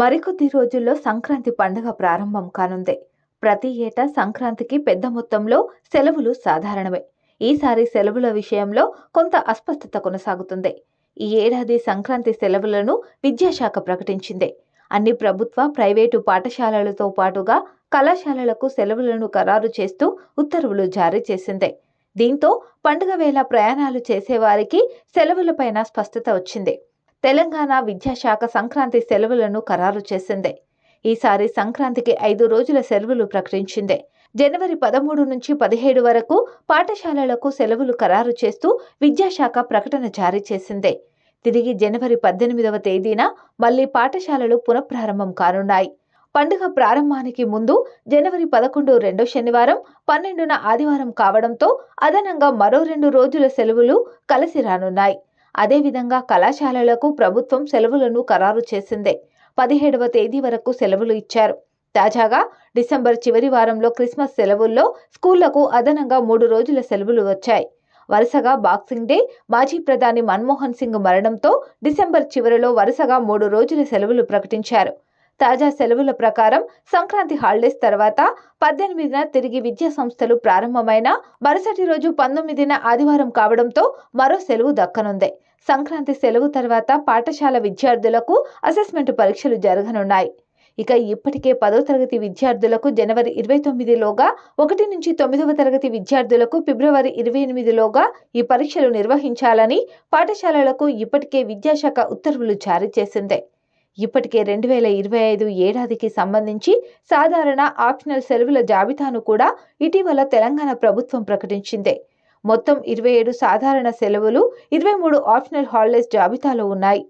మరికొద్ది రోజుల్లో సంక్రాంతి పండుగ ప్రారంభం కానుంది. ప్రతి ఏటా సంక్రాంతికి పెద్ద మొత్తంలో సెలవులు సాధారణమే. ఈసారి సెలవుల విషయంలో కొంత అస్పష్టత కొనసాగుతుంది. ఈ ఏడాది సంక్రాంతి సెలవులను విద్యాశాఖ ప్రకటించింది. అన్ని ప్రభుత్వ ప్రైవేటు పాఠశాలలతో పాటుగా కళాశాలలకు సెలవులను ఖరారు చేస్తూ ఉత్తర్వులు జారీ చేసింది. దీంతో పండుగ వేళ ప్రయాణాలు చేసేవారికి సెలవులపైన స్పష్టత వచ్చింది. తెలంగాణ విద్యాశాఖ సంక్రాంతి సెలవులను ఖరారు చేసింది. ఈసారి సంక్రాంతికి ఐదు రోజుల సెలవులు ప్రకటించింది. జనవరి పదమూడు నుంచి పదిహేడు వరకు పాఠశాలలకు సెలవులు ఖరారు చేస్తూ విద్యాశాఖ ప్రకటన జారీ చేసింది. తిరిగి జనవరి పద్దెనిమిదవ తేదీన మళ్ళీ పాఠశాలలు పునఃప్రారంభం కానున్నాయి. పండుగ ప్రారంభానికి ముందు జనవరి పదకొండు రెండో శనివారం పన్నెండున ఆదివారం కావడంతో అదనంగా మరో రెండు రోజుల సెలవులు కలిసి రానున్నాయి. అదేవిధంగా కళాశాలలకు ప్రభుత్వం సెలవులను ఖరారు చేసిందే. పదిహేడవ తేదీ వరకు సెలవులు ఇచ్చారు. తాజాగా డిసెంబర్ చివరి వారంలో క్రిస్మస్ సెలవుల్లో స్కూళ్ళకు అదనంగా మూడు రోజుల సెలవులు వచ్చాయి. వరుసగా బాక్సింగ్ డే మాజీ ప్రధాని మన్మోహన్ సింగ్ మరణంతో డిసెంబర్ చివరిలో వరుసగా మూడు రోజుల సెలవులు ప్రకటించారు. తాజా సెలవుల ప్రకారం సంక్రాంతి హాలిడేస్ తర్వాత పద్దెనిమిదిన తిరిగి విద్యా సంస్థలు ప్రారంభమైన మరుసటి రోజు పంతొమ్మిదిన ఆదివారం కావడంతో మరో సెలవు దక్కనుంది. సంక్రాంతి సెలవు తర్వాత పాఠశాల విద్యార్థులకు అసెస్మెంట్ పరీక్షలు జరగనున్నాయి. ఇక ఇప్పటికే పదో తరగతి విద్యార్థులకు జనవరి ఇరవై తొమ్మిదిలోగా ఒకటి నుంచి తొమ్మిదవ తరగతి విద్యార్థులకు ఫిబ్రవరి ఇరవై ఎనిమిదిలోగా ఈ పరీక్షలు నిర్వహించాలని పాఠశాలలకు ఇప్పటికే విద్యాశాఖ ఉత్తర్వులు జారీ చేసింది. ఇప్పటికే రెండు వేల ఇరవై ఐదు ఏడాదికి సంబంధించి సాధారణ ఆప్షనల్ సెలవుల జాబితాను కూడా ఇటీవల తెలంగాణ ప్రభుత్వం ప్రకటించింది. మొత్తం ఇరవై ఏడు సాధారణ సెలవులు ఇరవై మూడు ఆప్షనల్ హాలిడేస్ జాబితాలో ఉన్నాయి.